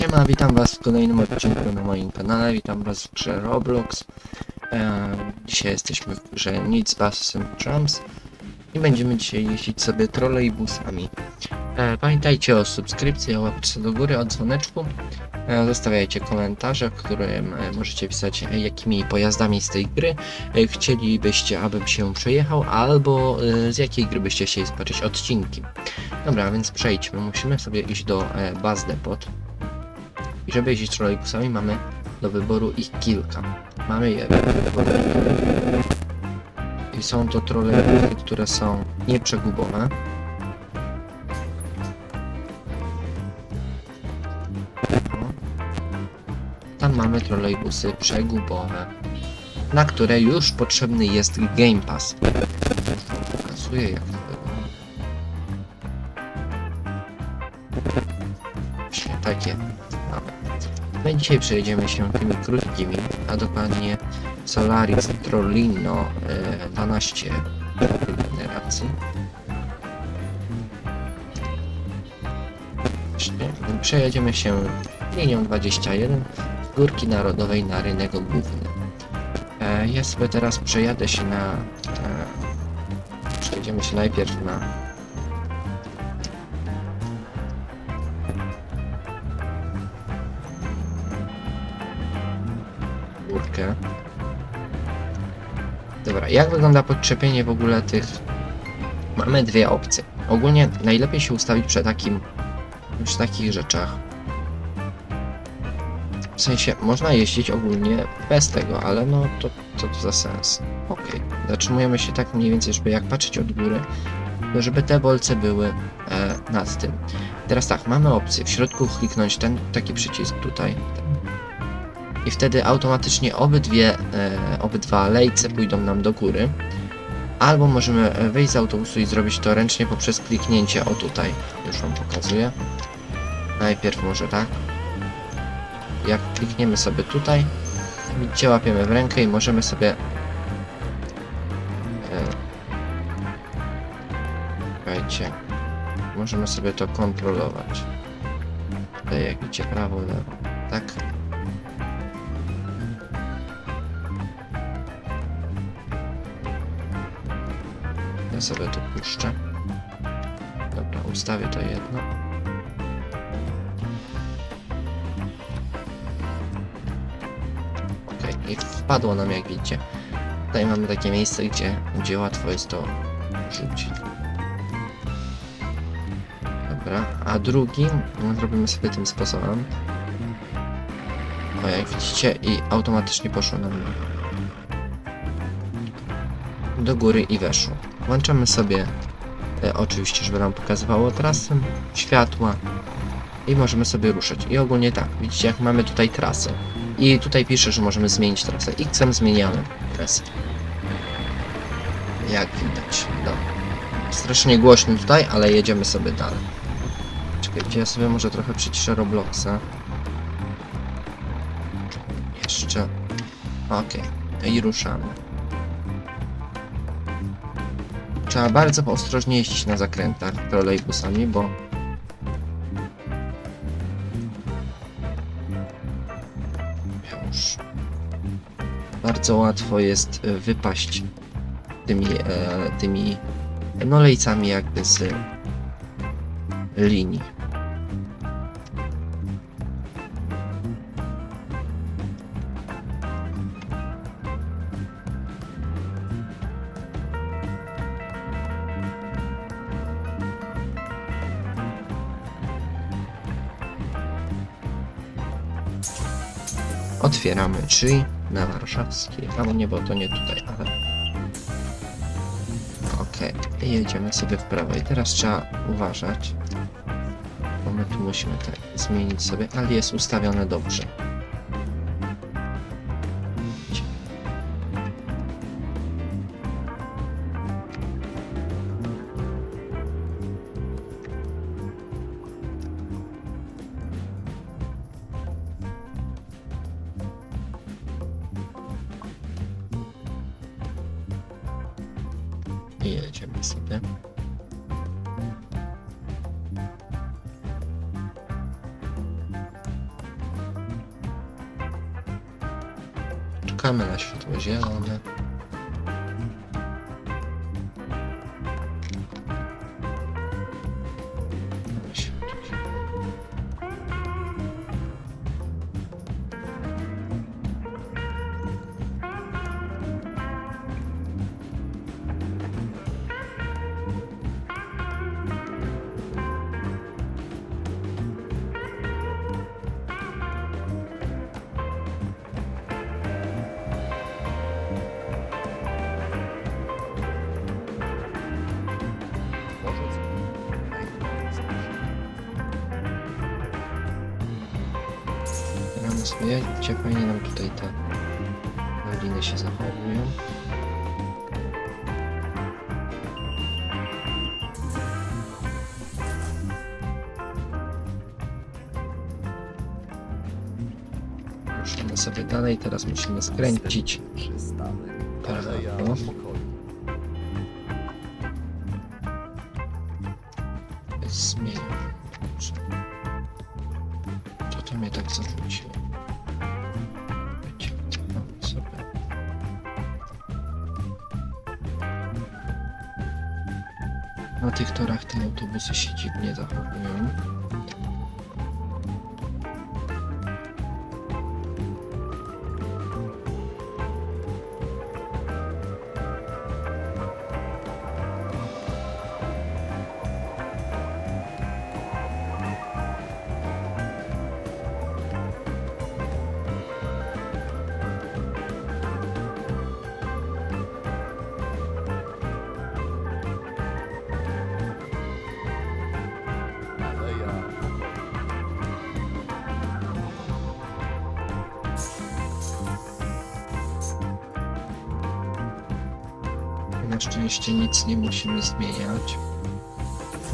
Siema, witam was w kolejnym odcinku na moim kanale, witam was w grze Roblox. E, dzisiaj jesteśmy w grze Nic and Trams i będziemy dzisiaj jeździć sobie trolejbusami. E, pamiętajcie o subskrypcji, o łapce do góry, o dzwoneczku. E, zostawiajcie komentarze, w którym e, możecie pisać e, jakimi pojazdami z tej gry e, chcielibyście, abym się przejechał, albo e, z jakiej gry byście chcieli zobaczyć odcinki. Dobra, więc przejdźmy. Musimy sobie iść do e, Bus Depot. I żeby jeździć trolejbusami mamy do wyboru ich kilka. Mamy je. I są to trolejbusy, które są nieprzegubowe. Tam mamy trolejbusy przegubowe, na które już potrzebny jest Game Pass. Pokazuję jak to wygląda. Takie. My dzisiaj przejdziemy się tymi krótkimi, a dokładnie Solaris Trollino e, 12 generacji. Właśnie, Przejedziemy się linią 21 z Górki Narodowej na rynek główny. E, Ja sobie teraz przejadę się na... E, Przejedziemy się najpierw na jak wygląda podczepienie w ogóle tych... Mamy dwie opcje. Ogólnie najlepiej się ustawić przy takim... przy takich rzeczach. W sensie, można jeździć ogólnie bez tego, ale no to co to za sens? Okej, zatrzymujemy się tak mniej więcej, żeby jak patrzeć od góry, to żeby te bolce były e, nad tym. Teraz tak, mamy opcję w środku kliknąć ten taki przycisk tutaj, ten i wtedy automatycznie obydwie, e, obydwa lejce pójdą nam do góry. Albo możemy e, wyjść z autobusu i zrobić to ręcznie poprzez kliknięcie o tutaj. Już wam pokazuję. Najpierw może tak. Jak klikniemy sobie tutaj, widzicie, łapiemy w rękę i możemy sobie e, Słuchajcie, możemy sobie to kontrolować. Tutaj jak idzie prawo, lewo, tak? Sobie to puszczę. Dobra, ustawię to jedno. Ok, i wpadło nam jak widzicie. Tutaj mamy takie miejsce, gdzie, gdzie łatwo jest to rzucić. Dobra, a drugi no, zrobimy sobie tym sposobem. O, jak widzicie, i automatycznie poszło nam do góry i weszło. Włączamy sobie e, oczywiście, żeby nam pokazywało trasę, światła i możemy sobie ruszać. I ogólnie tak, widzicie jak mamy tutaj trasę. I tutaj pisze, że możemy zmienić trasę. X zmieniamy trasę. Jak widać. No. Strasznie głośno tutaj, ale jedziemy sobie dalej. Czekajcie, ja sobie może trochę przyciszę Robloxa. Jeszcze. Okej. I ruszamy. Trzeba bardzo ostrożnie jeździć na zakrętach trolejbusami, bo już bardzo łatwo jest e, wypaść tymi, e, tymi no lejcami jakby z linii. Otwieramy drzwi na warszawskiej. A no nie, bo to nie tutaj, ale... Okej, i jedziemy sobie w prawo. I teraz trzeba uważać. Bo my tu musimy tak zmienić sobie, ale jest ustawione dobrze. i jedziemy. Czekamy na światło zielone. Sobie, gdzie fajnie nam tutaj te liny się zachowują. Ruszymy sobie dalej, teraz musimy skręcić Przystanek. prawo. Na tych torach te autobusy się dziwnie zachowują. Na szczęście nic nie musimy zmieniać.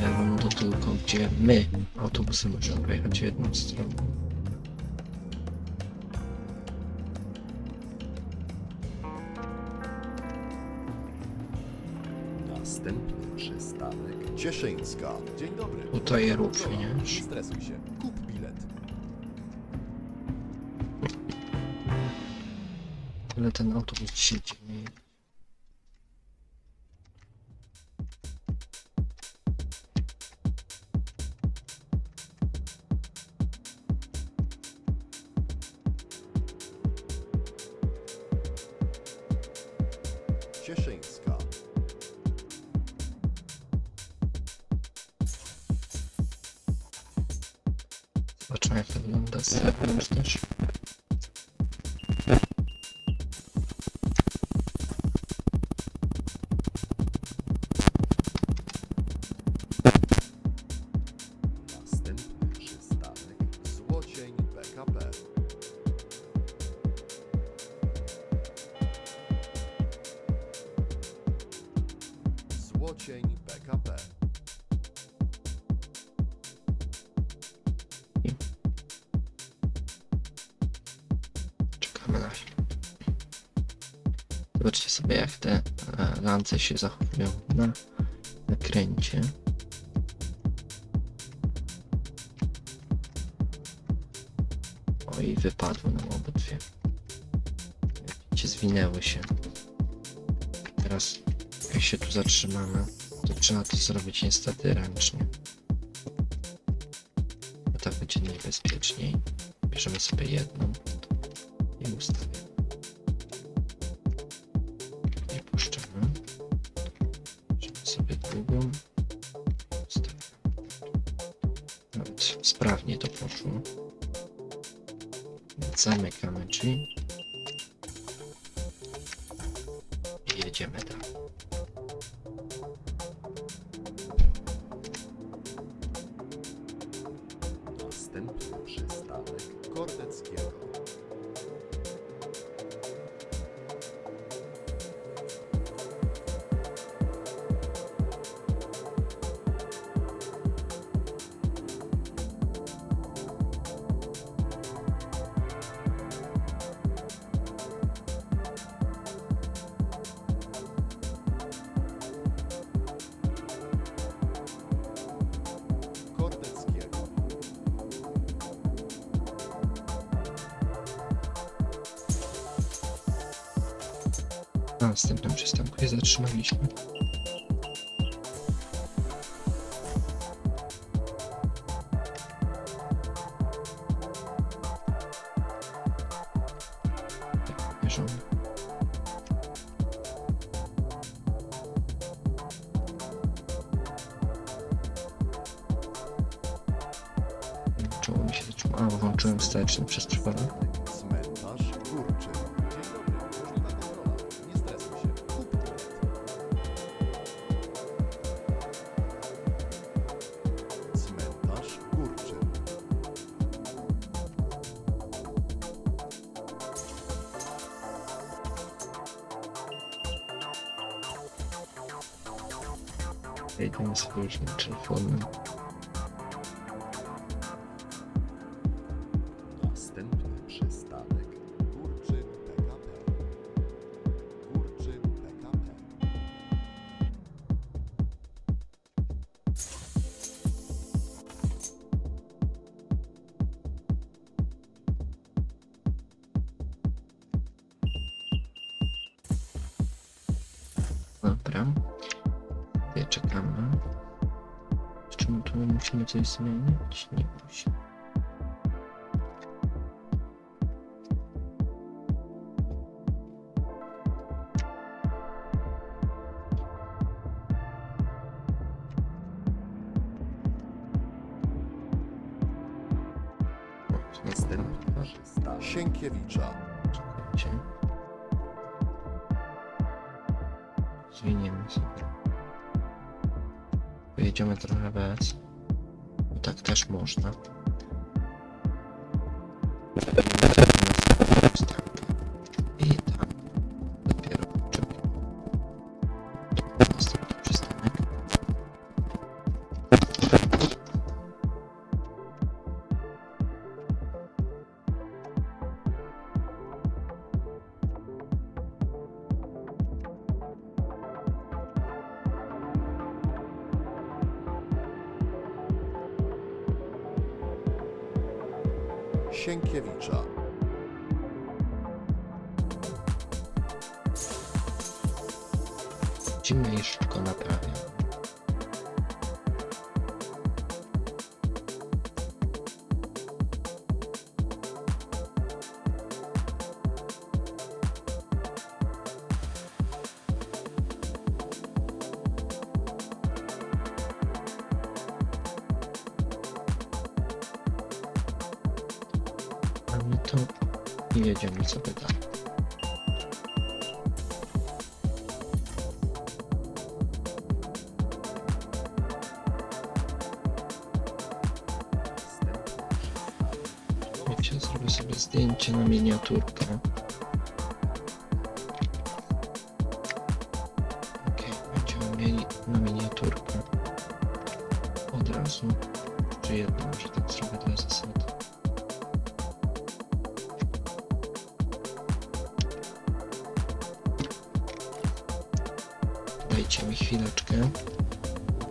Miałem to tylko, gdzie my autobusy możemy pojechać w jedną stronę. Następny przystanek. Cieszyńska. Dzień dobry. Tutaj również. Nie stresuj się. Kup bilet. Ale ten autobus dzisiaj Cieszyńska. Zobaczmy jak to wygląda z zewnątrz też. Zobaczcie sobie jak te e, lance się zachowują na nakręcie. Oj, wypadły nam obydwie. Jak Widzicie, zwinęły się. Teraz jak się tu zatrzymamy, to trzeba to zrobić niestety ręcznie. Bo tak będzie najbezpieczniej. Bierzemy sobie jedną i ustawiamy. Nie puszczamy. Bierzemy sobie drugą. Ustawiamy. Nawet sprawnie to poszło. Zamykamy drzwi. I jedziemy dalej. Następny przystanek. Kordeckiego. Na następnym przystanku się zatrzymaliśmy. Tak, Bierzemy. Czoło mi się zatrzymało. A, włączyłem wsteczny przez przypadek. Jedziemy sobie już na musimy coś zmienić? Nie musimy. Sienkiewicza. Czekajcie. Zwiniemy sobie. Pojedziemy trochę bez. Bo tak też można. I Sienkiewicza. Szybko naprawiam. To i jedziemy sobie dalej. Sobie zdjęcie na miniaturkę. Okej, będziemy mieli na miniaturkę. Od razu. Czy jedno, może